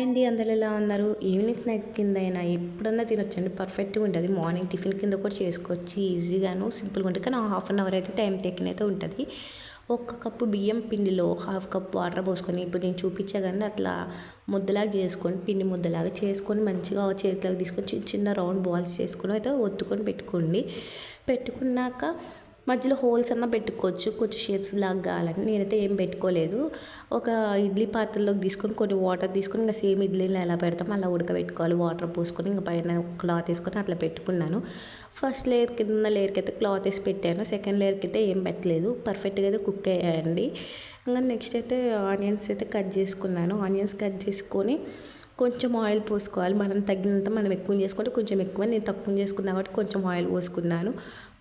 అండి అందరు ఎలా ఉన్నారు? ఈవినింగ్ స్నాక్స్ కింద అయినా ఎప్పుడన్నా తినొచ్చండి పర్ఫెక్ట్గా ఉంటుంది. మార్నింగ్ టిఫిన్ కింద కూడా చేసుకోవచ్చు. ఈజీగాను సింపుల్గా ఉంటుంది. కానీ హాఫ్ అన్ అవర్ అయితే టైం టేకిన్ అయితే ఉంటుంది. ఒక్క కప్పు బియ్యం పిండిలో హాఫ్ కప్ వాటర్ పోసుకొని ఇప్పుడు నేను చూపించా కానీ అట్లా ముద్దలాగా చేసుకొని పిండి ముద్దలాగా చేసుకొని మంచిగా చేతిలోకి తీసుకొని చిన్న చిన్న రౌండ్ బాల్స్ చేసుకొని అయితే ఒత్తుకొని పెట్టుకోండి. పెట్టుకున్నాక మధ్యలో హోల్స్ అన్న పెట్టుకోవచ్చు కొంచెం షేప్స్ లాగా కావాలని నేనైతే ఏం పెట్టుకోలేదు. ఒక ఇడ్లీ పాత్రలోకి తీసుకొని కొన్ని వాటర్ తీసుకొని ఇంకా సేమ్ ఇడ్లీని ఎలా పెడతామో అలా ఉడకబెట్టుకోవాలి. వాటర్ పోసుకొని ఇంకా పైన క్లాత్ వేసుకొని అట్లా పెట్టుకున్నాను. ఫస్ట్ లేయర్ కింద లేయర్కి అయితే క్లాత్ వేసి పెట్టాను. సెకండ్ లేయర్కి అయితే ఏం పెట్టలేదు. పర్ఫెక్ట్గా అయితే కుక్ అయ్యాయండి. ఇంకా నెక్స్ట్ అయితే ఆనియన్స్ అయితే కట్ చేసుకున్నాను. ఆనియన్స్ కట్ చేసుకొని కొంచెం ఆయిల్ పోసుకోవాలి. మనం తగినంత మనం ఎక్కువ చేసుకుంటే కొంచెం ఎక్కువ. నేను తక్కువ చేసుకున్నా కాబట్టి కొంచెం ఆయిల్ పోసుకున్నాను.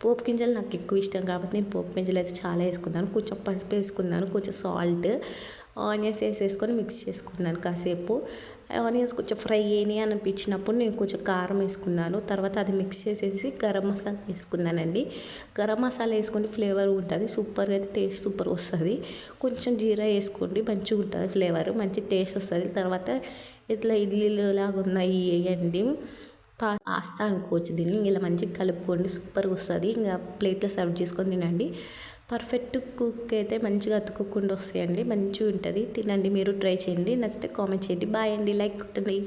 పోపు గింజలు నాకు ఎక్కువ ఇష్టం కాబట్టి నేను పోపు గింజలు అయితే చాలా వేసుకున్నాను. కొంచెం పసుపు వేసుకున్నాను. కొంచెం సాల్ట్ ఆనియన్స్ వేసేసుకొని మిక్స్ చేసుకున్నాను కాసేపు. ఆనియన్స్ కొంచెం ఫ్రై అయినాయి అనిపించినప్పుడు నేను కొంచెం కారం వేసుకున్నాను. తర్వాత అది మిక్స్ చేసేసి గరం మసాలా వేసుకున్నానండి. గరం మసాలా వేసుకుంటే ఫ్లేవర్ ఉంటుంది సూపర్గా అయితే టేస్ట్ సూపర్ వస్తుంది. కొంచెం జీరా వేసుకోండి మంచిగా ఉంటుంది ఫ్లేవర్ మంచి టేస్ట్ వస్తుంది. తర్వాత ఇట్లా ఇడ్లీలు లాగా ఉన్నాయి వేయండి పాస్తా అనుకోవచ్చు. దీన్ని ఇలా మంచిగా కలుపుకోండి. సూపర్గా వస్తుంది. ఇంకా ప్లేట్లో సర్వ్ చేసుకొని తినండి. పర్ఫెక్ట్ కుక్ అయితే మంచిగా అతుక్కోకుండా వస్తాయండి. మంచిగా ఉంటుంది. తినండి. మీరు ట్రై చేయండి. నచ్చితే కామెంట్ చేయండి. బాయ్ అండి. లైక్ కొట్టండి.